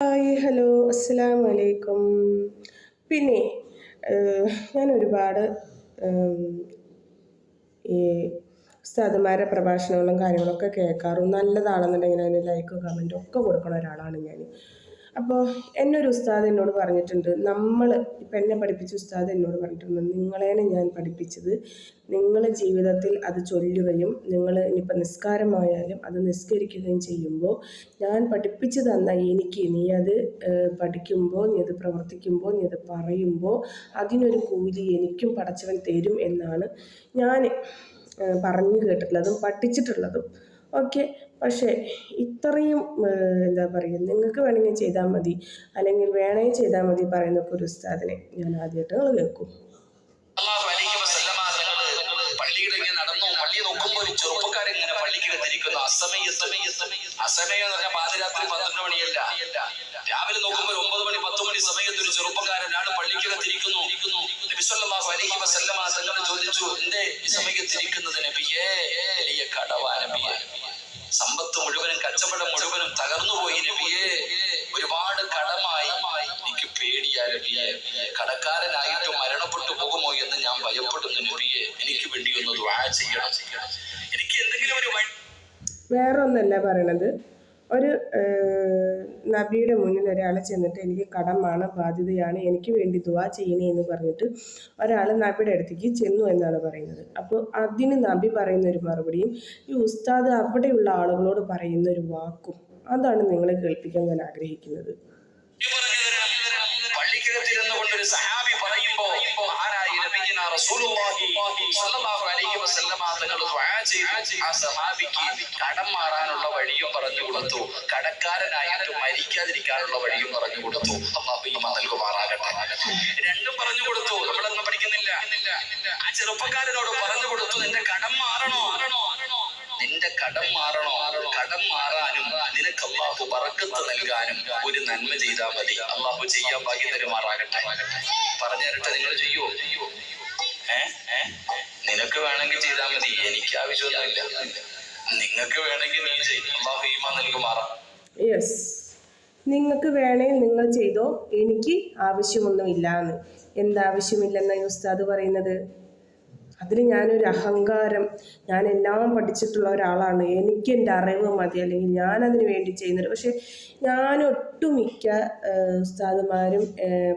Hi hello അസ്സലാമു അലൈക്കും പിന്നെ ഞാൻ ഒരുപാട് ഈ ഉസ്താദുമാരുടെ പ്രഭാഷണങ്ങളും കാര്യങ്ങളൊക്കെ കേൾക്കാറും. നല്ലതാണെന്നുണ്ടെങ്കിൽ അതിന് ലൈക്കും കമന്റും ഒക്കെ കൊടുക്കുന്ന ഒരാളാണ് ഞാൻ അപ്പോൾ എന്നെ ഒരു ഉസ്താദ് എന്നോട് പറഞ്ഞിട്ടുണ്ട് നമ്മൾ ഇപ്പം എന്നെ പഠിപ്പിച്ച ഉസ്താദ് എന്നോട് പറഞ്ഞിട്ടുണ്ട് നിങ്ങളേനെ ഞാൻ പഠിപ്പിച്ചത് നിങ്ങൾ ജീവിതത്തിൽ അത് ചൊല്ലുകയും നിങ്ങൾ ഇനിയിപ്പോൾ നിസ്കാരമായാലും അത് നിസ്കരിക്കുകയും ചെയ്യുമ്പോൾ ഞാൻ പഠിപ്പിച്ചു തന്ന എനിക്ക് നീ അത് പഠിക്കുമ്പോൾ നീ അത് പ്രവർത്തിക്കുമ്പോൾ നീ അത് പറയുമ്പോൾ അതിനൊരു കൂലി എനിക്കും പടച്ചവൻ തരും എന്നാണ് ഞാൻ പറഞ്ഞു കേട്ടിട്ടുള്ളതും പഠിച്ചിട്ടുള്ളതും. ഓക്കെ. പക്ഷേ ഇത്രയും എന്താ പറയുക നിങ്ങൾക്ക് വേണമെങ്കിൽ ചെയ്താൽ മതി. അല്ലെങ്കിൽ വേണമെങ്കിൽ ചെയ്താൽ മതി പറയുന്ന ഒരു ഉസ്താദിനെ ഞാൻ ആദ്യമായിട്ട് നിങ്ങൾ കേൾക്കും. ചെറുപ്പക്കാരൻ അസമയത്ത് അസമയ പാതിരാത്രി പന്ത്രണ്ട് മണിയല്ല. രാവിലെ നോക്കുമ്പോൾ ഒമ്പത് മണി പത്ത് മണി സമയത്ത് ഒരു ചെറുപ്പക്കാരനാണ് പള്ളിക്കകത്തിരിക്കുന്നു നബിസ്വല്ലാഹു അലൈഹി വസല്ലമ തങ്ങൾ ചോദിച്ചു എന്റെ ഈ സമയത്തിരിക്കുന്നത് സമ്പത്ത് മുഴുവനും കച്ചവടം മുഴുവനും തകർന്നുപോയി നബിയേ. ഒരുപാട് കടമായി. എനിക്ക് പേടിയാ നബിയെ. കടക്കാരനായിട്ട് മരണപ്പെട്ടു പോകുമോ എന്ന് ഞാൻ ഭയപ്പെടുന്നു നബിയെ. എനിക്ക് വേണ്ടി ഒന്ന് ദ്വാ ചെയ്യണം. എനിക്ക് എന്തെങ്കിലും ഒരു വഴി വേറെ ഒന്നല്ല പറയണത്. ഒരു നബിയുടെ മുന്നിൽ ഒരാൾ ചെന്നിട്ട് എനിക്ക് കടമാണ് ബാധ്യതയാണ് എനിക്ക് വേണ്ടി ദുവാ ചെയ്യണേ എന്ന് പറഞ്ഞിട്ട് ഒരാൾ നബിയുടെ അടുത്തേക്ക് ചെന്നു എന്നാണ് പറയുന്നത്. അപ്പോൾ അതിന് നബി പറയുന്ന ഒരു മറുപടിയും ഈ ഉസ്താദ് അവിടെയുള്ള ആളുകളോട് പറയുന്ന ഒരു വാക്കും അതാണ് നിങ്ങളെ കേൾപ്പിക്കാൻ ഞാൻ ആഗ്രഹിക്കുന്നത്. ആ സഹാബിക്ക് കടം മാറാനുള്ള വഴിയും പറഞ്ഞു കൊടുത്തു. കടക്കാരനായിട്ട് മരിക്കാതിരിക്കാനുള്ള വഴിയും പറഞ്ഞു കൊടുത്തു. അള്ളാഹു ഈമ നൽകുമാറാകട്ടെ. രണ്ടും പറഞ്ഞു കൊടുത്തു. നമ്മളൊന്നും പഠിക്കുന്നില്ല. ആ ചെറുപ്പക്കാരനോട് പറഞ്ഞു കൊടുത്തു നിന്റെ കടം മാറണോ? നിന്റെ കടം മാറണോ? കടം മാറാനും നിനക്ക് അള്ളാഹു പറക്കത്ത് നൽകാനും ഒരു നന്മ ചെയ്താൽ മതി. അള്ളാഹു ചെയ്യാൻ ഭാഗ്യം തരുമാറാകട്ടെ. പറഞ്ഞു തരട്ടെ നിങ്ങൾ ചെയ്യോ? ഏ നിനക്ക് വേണമെങ്കിൽ ചെയ്താൽ മതി. എനിക്ക് ആവശ്യമൊന്നുമില്ല. നിങ്ങൾക്ക് വേണമെങ്കിൽ നീ ചെയ്യും. അള്ളാഹു നിനക്ക് നൽകുമാറാ യെസ് നിങ്ങൾക്ക് വേണമെങ്കിൽ നിങ്ങൾ ചെയ്തോ. എനിക്ക് ആവശ്യമൊന്നുമില്ല എന്ന് എന്താവശ്യമില്ലെന്ന ഈ ഉസ്താദ് പറയുന്നത്? അതിൽ ഞാനൊരു അഹങ്കാരം ഞാൻ എല്ലാം പഠിച്ചിട്ടുള്ള ഒരാളാണ്. എനിക്ക് എന്റെ അറിവ് മതി അല്ലെങ്കിൽ ഞാനതിന് വേണ്ടി ചെയ്യുന്നുണ്ട് പക്ഷേ ഞാൻ ഒട്ടുമിക്ക ഉസ്താദുമാരും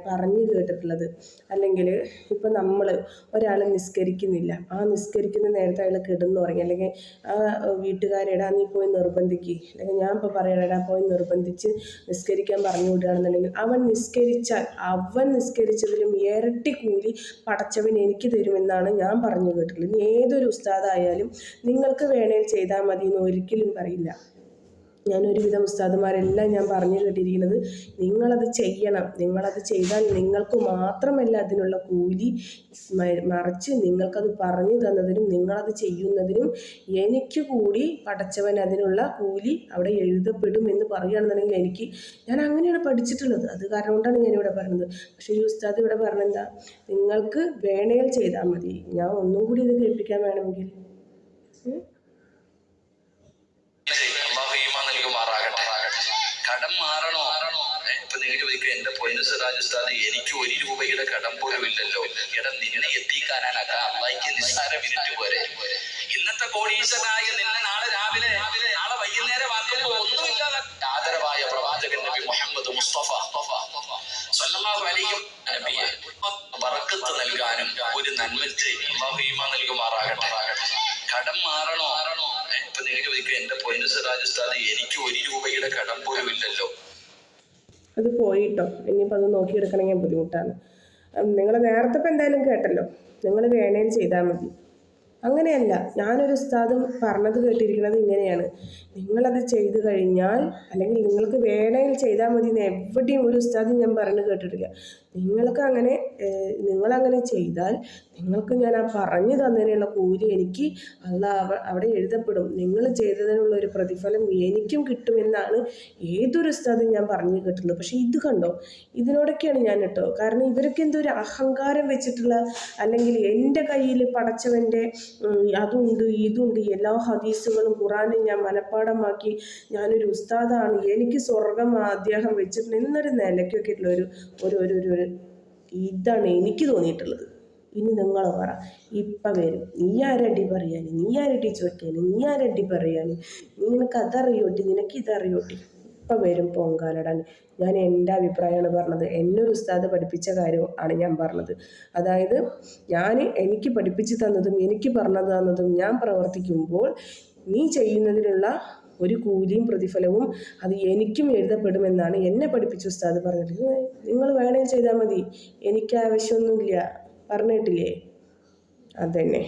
പറഞ്ഞു കേട്ടിട്ടുള്ളത് അല്ലെങ്കിൽ ഇപ്പം നമ്മൾ ഒരാൾ നിസ്കരിക്കുന്നില്ല. ആ നിസ്കരിക്കുന്ന നേരത്തെ അയാൾ കിടന്നുറങ്ങി. അല്ലെങ്കിൽ ആ വീട്ടുകാരെടാ നീ പോയി നിർബന്ധിക്കുക അല്ലെങ്കിൽ ഞാൻ ഇപ്പോൾ പറയണടാ പോയി നിർബന്ധിച്ച് നിസ്കരിക്കാൻ പറഞ്ഞു വിടുകയാണെന്നുണ്ടെങ്കിൽ അവൻ നിസ്കരിച്ചാൽ അവൻ നിസ്കരിച്ചതിലും ഇരട്ടി കൂലി പടച്ചവൻ എനിക്ക് തരുമെന്നാണ് ഞാൻ പറഞ്ഞു കേട്ടിട്ടുള്ളത് ഇനി ഏതൊരു ഉസ്താദായാലും നിങ്ങൾക്ക് വേണേൽ ചെയ്താൽ മതി എന്ന് ഒരിക്കലും പറയില്ല. ഞാൻ ഒരുവിധം ഉസ്താദുമാരെല്ലാം ഞാൻ പറഞ്ഞു കേട്ടിരിക്കുന്നത്. നിങ്ങളത് ചെയ്യണം. നിങ്ങളത് ചെയ്താൽ നിങ്ങൾക്ക് മാത്രമല്ല അതിനുള്ള കൂലി മറിച്ച് നിങ്ങൾക്കത് പറഞ്ഞു തന്നതിനും നിങ്ങളത് ചെയ്യുന്നതിനും എനിക്ക് കൂടി പടച്ചവൻ അതിനുള്ള കൂലി അവിടെ എഴുതപ്പെടും എന്ന് പറയുകയാണെന്നുണ്ടെങ്കിൽ എനിക്ക് ഞാൻ അങ്ങനെയാണ് പഠിച്ചിട്ടുള്ളത്. അത് കാരണം കൊണ്ടാണ് ഞാനിവിടെ പറഞ്ഞത്. പക്ഷേ ഈ ഉസ്താദ് ഇവിടെ പറഞ്ഞെന്താ? നിങ്ങൾക്ക് വേണേൽ ചെയ്താൽ മതി. ഞാൻ ഒന്നും കൂടി ഇത് കേൾപ്പിക്കാൻ വേണമെങ്കിൽ. കടം മാറണോ? ഇപ്പൊ നിങ്ങൾ ചോദിക്കുക എന്റെ പൊന്നു സിറാജ് ഉസ്താദ് എനിക്ക് ഒരു രൂപയുടെ കടം പോലും ഇല്ലല്ലോ എടാ നിന്നെ എത്തിക്കാനാണ്. അള്ളാഹിക്ക് നിസ്സാര മിനിറ്റ് പോരെ. ഇന്നത്തെ കോടീശ്വരനായ നിന്നെ നാളെ രാവിലെ നാളെ വൈകുന്നേരം ആക്കുമ്പോ ഒന്നുമില്ലാതെ ആദരവായ പ്രവാചകൻ നബി മുഹമ്മദ് മുസ്തഫ സല്ലല്ലാഹു അലൈഹി ബർക്കത്ത് നൽകാനും ഒരു നന്മ കടം മാറണോ? ഇപ്പൊ നിങ്ങൾ ചോദിക്കുക എന്റെ പൊന്നു ഉസ്താദ് എനിക്ക് ഒരു രൂപയുടെ കടം പോലും ഇല്ലല്ലോ. അത് പോയിട്ടോ ഇനിയിപ്പോൾ അത് നോക്കിയെടുക്കണമെങ്കിൽ ബുദ്ധിമുട്ടാണ്. നിങ്ങൾ നേരത്തെ ഇപ്പം എന്തായാലും കേട്ടല്ലോ. നിങ്ങൾ വേണേൽ ചെയ്താൽ മതി. അങ്ങനെയല്ല ഞാനൊരു ഉസ്താദും പറഞ്ഞത് കേട്ടിരിക്കുന്നത് ഇങ്ങനെയാണ്. നിങ്ങളത് ചെയ്തു കഴിഞ്ഞാൽ അല്ലെങ്കിൽ നിങ്ങൾക്ക് വേണേൽ ചെയ്താൽ മതി എന്ന് എവിടെയും ഒരു ഉസ്താദും ഞാൻ പറഞ്ഞു കേട്ടിട്ടില്ല. നിങ്ങൾക്ക് അങ്ങനെ നിങ്ങളങ്ങനെ ചെയ്താൽ നിങ്ങൾക്ക് ഞാൻ ആ പറഞ്ഞു തന്നതിനുള്ള കൂലി എനിക്ക് അല്ല അവിടെ എഴുതപ്പെടും. നിങ്ങൾ ചെയ്തതിനുള്ള ഒരു പ്രതിഫലം എനിക്കും കിട്ടുമെന്നാണ് ഏതൊരു സ്ഥലത്തും ഞാൻ പറഞ്ഞു കേട്ടിട്ടുള്ളത്. പക്ഷേ ഇത് കണ്ടോ? ഇതിനോടൊക്കെയാണ് ഞാൻ കേട്ടോ. കാരണം ഇവർക്ക് എന്തോ ഒരു അഹങ്കാരം വെച്ചിട്ടുള്ള അല്ലെങ്കിൽ എന്റെ കയ്യിൽ പടച്ചവന്റെ അതുണ്ട് ഇതുണ്ട് എല്ലാ ഹദീസുകളും ഖുറാനും ഞാൻ മനഃപ്പാടമാക്കി ഞാനൊരു ഉസ്താദാണ്. എനിക്ക് സ്വർഗം അദ്ദേഹം വെച്ചിട്ടുണ്ട് എന്നൊരു നിലയ്ക്കൊക്കെ ഉള്ള ഒരു ഒരു ഒരു ഒരു ഒരു ഇതാണ് എനിക്ക് തോന്നിയിട്ടുള്ളത്. ഇനി നിങ്ങൾ പറ ഇപ്പം വരും. നീ ആരടി പറയാൻ നീ ആരടി ചോദിക്കാൻ നീ ആരടി പറയാൻ നിനക്ക് അതറിയോട്ടി? നിനക്ക് ഇതറിയോട്ടി? ഇപ്പം വരും പൊങ്കാലടാൻ. ഞാൻ എന്റെ അഭിപ്രായമാണ് പറഞ്ഞത്. എന്നൊരു ഉസ്താദ് പഠിപ്പിച്ച കാര്യം ആണ് ഞാൻ പറഞ്ഞത്. അതായത് ഞാൻ എനിക്ക് പഠിപ്പിച്ചു തന്നതും എനിക്ക് പറഞ്ഞു തന്നതും ഞാൻ പ്രവർത്തിക്കുമ്പോൾ നീ ചെയ്യുന്നതിനുള്ള ഒരു കൂലിയും പ്രതിഫലവും അത് എനിക്കും എഴുതപ്പെടുമെന്നാണ് എന്നെ പഠിപ്പിച്ച ഉസ്താദ് പറഞ്ഞത്. നിങ്ങൾ വേണേൽ ചെയ്താൽ മതി. എനിക്ക് ആവശ്യമൊന്നുമില്ല. പറഞ്ഞിട്ടില്ലേ? അതന്നെ.